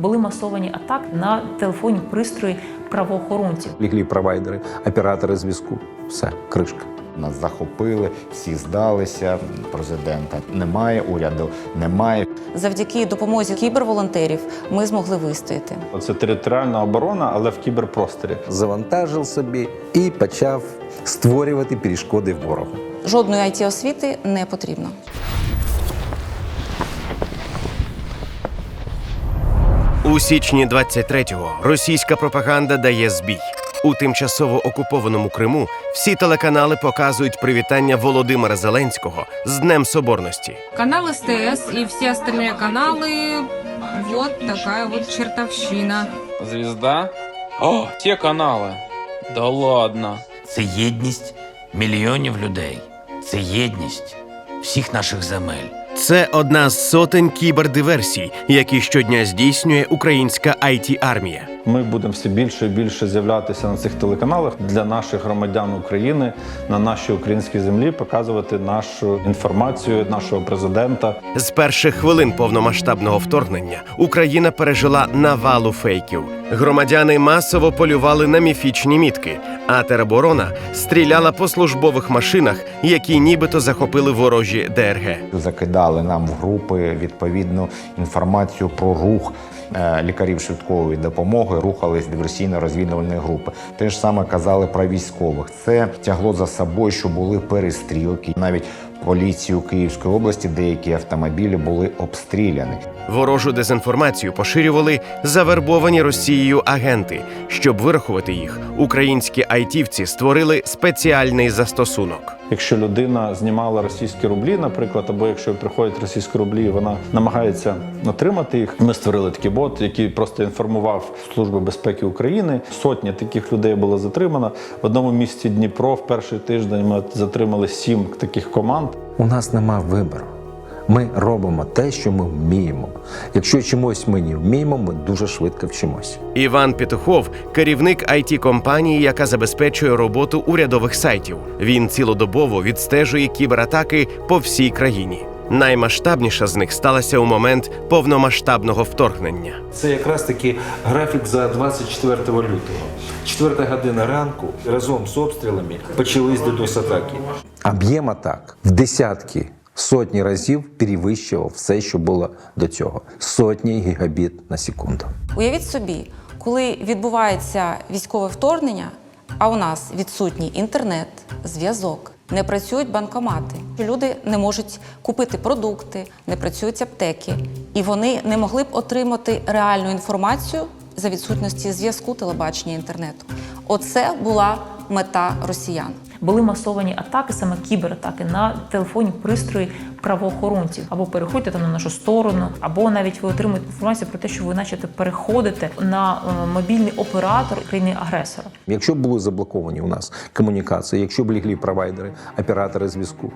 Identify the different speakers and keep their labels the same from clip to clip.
Speaker 1: були масовані атаки на телефонні пристрої правоохоронців.
Speaker 2: Ліглі провайдери, оператори зв'язку. Все, кришка.
Speaker 3: Нас захопили, всі здалися. Президента немає, уряду немає.
Speaker 4: Завдяки допомозі кіберволонтерів ми змогли вистояти.
Speaker 5: Це територіальна оборона, але в кіберпросторі.
Speaker 2: Завантажив собі і почав створювати перешкоди ворогу.
Speaker 4: Жодної it освіти не потрібно.
Speaker 6: У січні 23-го російська пропаганда дає збій. У тимчасово окупованому Криму всі телеканали показують привітання Володимира Зеленського з Днем Соборності.
Speaker 7: Канал СТС и все остальные каналы. Вот такая вот чертовщина.
Speaker 8: Звезда? О, те канали. Да ладно.
Speaker 9: Це єдність мільйонів людей. Це єдність всіх наших земель.
Speaker 6: Це одна з сотень кібердиверсій, які щодня здійснює українська it армія
Speaker 5: Ми будемо все більше і більше з'являтися на цих телеканалах для наших громадян України на нашій українській землі, показувати нашу інформацію, нашого президента.
Speaker 6: З перших хвилин повномасштабного вторгнення Україна пережила навалу фейків. Громадяни масово полювали на міфічні мітки, а тероборона стріляла по службових машинах, які нібито захопили ворожі ДРГ.
Speaker 3: Закидали нам в групи відповідну інформацію про рух лікарів швидкої допомоги, рухались диверсійно-розвідувальні групи. Те ж саме казали про військових. Це тягло за собою, що були перестрілки. Навіть поліцію Київської області деякі автомобілі були обстріляні.
Speaker 6: Ворожу дезінформацію поширювали завербовані Росією агенти. Щоб вирахувати їх, українські айтівці створили спеціальний застосунок.
Speaker 5: Якщо людина знімала російські рублі, наприклад, або якщо приходять російські рублі, вона намагається отримати їх. Ми створили такий бот, який просто інформував Службу безпеки України. Сотні таких людей було затримано. В одному місті Дніпро в перший тиждень ми затримали сім таких команд.
Speaker 2: У нас нема вибору. Ми робимо те, що ми вміємо. Якщо чомусь ми не вміємо, ми дуже швидко вчимось.
Speaker 6: Іван Петухов керівник it компанії, яка забезпечує роботу урядових сайтів. Він цілодобово відстежує кібератаки по всій країні. Наймасштабніша з них сталася у момент повномасштабного вторгнення.
Speaker 10: Це якраз таки графік за 24 лютого. Четверта година ранку разом з обстрілами почались додос атаки.
Speaker 2: Об'єм атак в десятки, сотні разів перевищував все, що було до цього. Сотні гігабіт на секунду.
Speaker 4: Уявіть собі, коли відбувається військове вторгнення, а у нас відсутній інтернет, зв'язок, не працюють банкомати. Люди не можуть купити продукти, не працюють аптеки, і вони не могли б отримати реальну інформацію за відсутності зв'язку, телебачення, інтернету. Оце була мета росіян.
Speaker 1: Були масовані атаки, саме кібератаки на телефонні пристрої правоохоронців. Або переходьте там на нашу сторону, або навіть ви отримуєте інформацію про те, що ви, начебто, переходите на е, мобільний оператор країни-агресора.
Speaker 2: Якщо були заблоковані у нас комунікації, якщо б лігли провайдери, оператори зв'язку,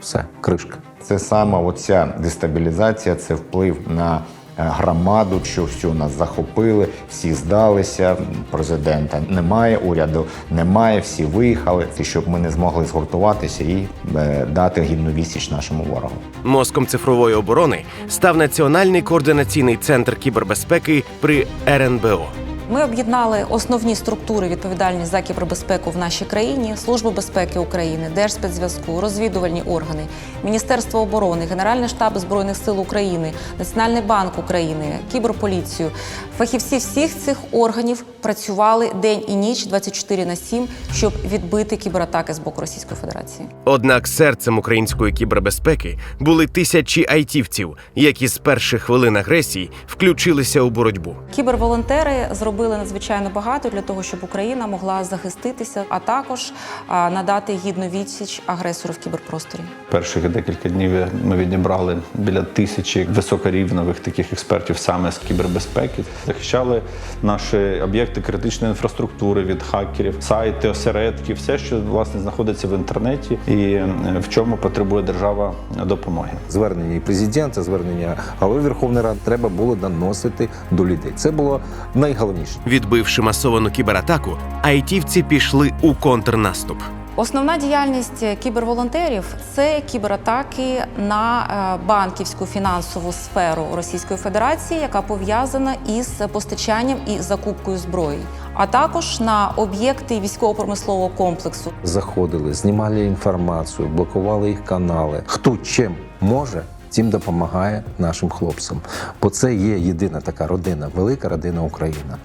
Speaker 2: все, кришка.
Speaker 3: Це саме оця дестабілізація, це вплив на громаду, що всю нас захопили, всі здалися. Президента немає, уряду немає, всі виїхали. І щоб ми не змогли згуртуватися і е, дати гідну відсіч нашому ворогу.
Speaker 6: Мозком цифрової оборони став Національний координаційний центр кібербезпеки при РНБО.
Speaker 4: Ми об'єднали основні структури відповідальні за кібербезпеку в нашій країні: Службу безпеки України, Держспецзв'язку, розвідувальні органи, Міністерство оборони, Генеральний штаб збройних сил України, Національний банк України, кіберполіцію. Фахівці всіх цих органів працювали день і ніч 24 на 7, щоб відбити кібератаки з боку Російської Федерації.
Speaker 6: Однак серцем української кібербезпеки були тисячі айтівців, які з перших хвилин агресії включилися у боротьбу.
Speaker 4: Кіберволонтери зробили надзвичайно багато для того, щоб Україна могла захиститися, а також надати гідну відсіч агресору в кіберпросторі.
Speaker 5: Перших декілька днів ми відібрали біля тисячі високорівневих таких експертів саме з кібербезпеки. Захищали наші об'єкти критичної інфраструктури від хакерів, сайти, осередки, все, що власне знаходиться в інтернеті, і е, в чому потребує держава допомоги.
Speaker 2: Звернення і президента, звернення голови Верховної Ради треба було доносити до людей. Це було найголовніше.
Speaker 6: Відбивши масовану кібератаку, айтівці пішли у контрнаступ.
Speaker 4: Основна діяльність кіберволонтерів це кібератаки на е, банківську фінансову сферу Російської Федерації, яка пов'язана із постачанням і закупкою зброї, а також на об'єкти військово-промислового комплексу.
Speaker 2: Заходили, знімали інформацію, блокували їх канали. Хто чим може, тим допомагає нашим хлопцям. Бо це є єдина така родина, велика родина Україна.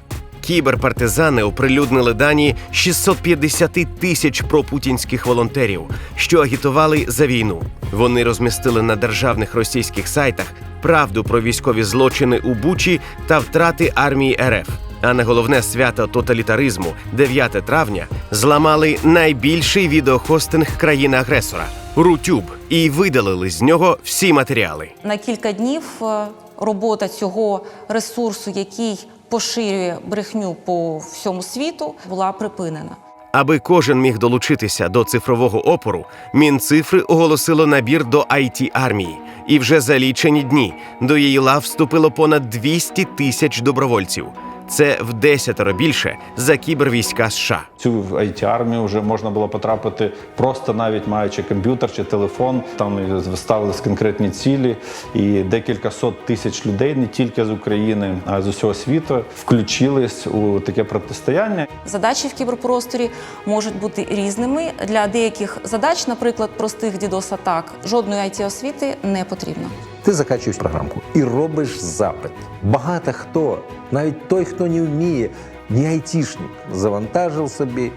Speaker 6: Кіберпартизани оприлюднили дані 650 тисяч пропутінських волонтерів, що агітували за війну. Вони розмістили на державних російських сайтах правду про військові злочини у Бучі та втрати армії РФ. А на головне свято тоталітаризму 9 травня зламали найбільший відеохостинг країни-агресора Рутюб і видалили з нього всі матеріали.
Speaker 4: На кілька днів е, робота цього ресурсу, який поширює брехню по всьому світу, була припинена.
Speaker 6: Аби кожен міг долучитися до цифрового опору, Мінцифри оголосило набір до it армії, і вже за лічені дні до її лав вступило понад 200 тисяч добровольців. Це в десятеро більше за кібервійська США.
Speaker 5: Цю it армію вже можна було потрапити просто навіть маючи комп'ютер чи телефон. Там ставились конкретні цілі, і декілька сот тисяч людей не тільки з України, а й з усього світу включились у таке протистояння.
Speaker 4: Задачі в кіберпросторі можуть бути різними. Для деяких задач, наприклад, простих дідос атак жодної it освіти не потрібно.
Speaker 2: Ти закачуєш програмку і робиш запит. Багато хто, навіть той, хто не вміє, не айтішник, завантажив собі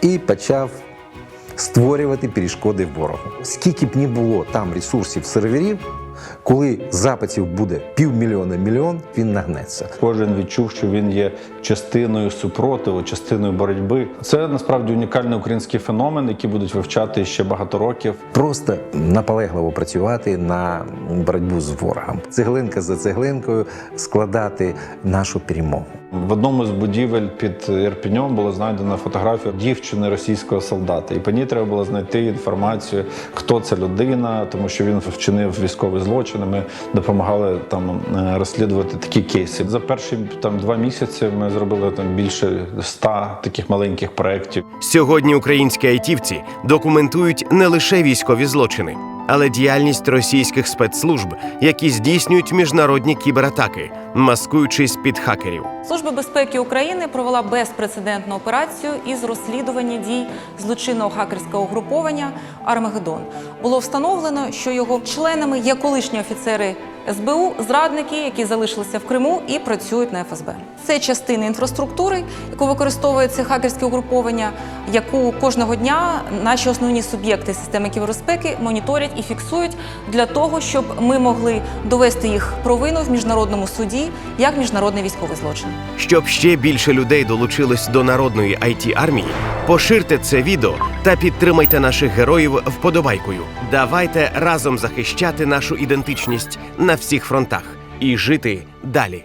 Speaker 2: і почав створювати перешкоди ворогу. Скільки б не було там ресурсів серверів, коли запитів буде півмільйона мільйон, він нагнеться.
Speaker 5: Кожен відчув, що він є частиною супротиву, частиною боротьби. Це насправді унікальний український феномен, який будуть вивчати ще багато років.
Speaker 2: Просто наполегливо працювати на боротьбу з ворогом, цеглинка за цеглинкою складати нашу перемогу.
Speaker 5: В одному з будівель під Ірпіньом було знайдено фотографію дівчини російського солдата, і по ній треба було знайти інформацію, хто ця людина, тому що він вчинив військові злочини. Ми допомагали там е, розслідувати такі кейси. За перші там два місяці ми зробили там більше ста таких маленьких проєктів.
Speaker 6: Сьогодні українські айтівці документують не лише військові злочини, але діяльність російських спецслужб, які здійснюють міжнародні кібератаки, маскуючись під хакерів.
Speaker 4: Служба безпеки України провела безпрецедентну операцію із розслідування дій злочинного хакерського угруповання Армагеддон. Було встановлено, що його членами є колишні офіцери СБУ, зрадники, які залишилися в Криму і працюють на ФСБ. Це частина інфраструктури, яку використовує це хакерське угруповання, яку кожного дня наші основні суб'єкти системи кібербезпеки моніторять і фіксують для того, щоб ми могли довести їх провину в міжнародному суді як міжнародний військовий злочин.
Speaker 6: Щоб ще більше людей долучились до народної it армії, поширте це відео та підтримайте наших героїв вподобайкою. Давайте разом захищати нашу ідентичність на всіх фронтах і жити далі.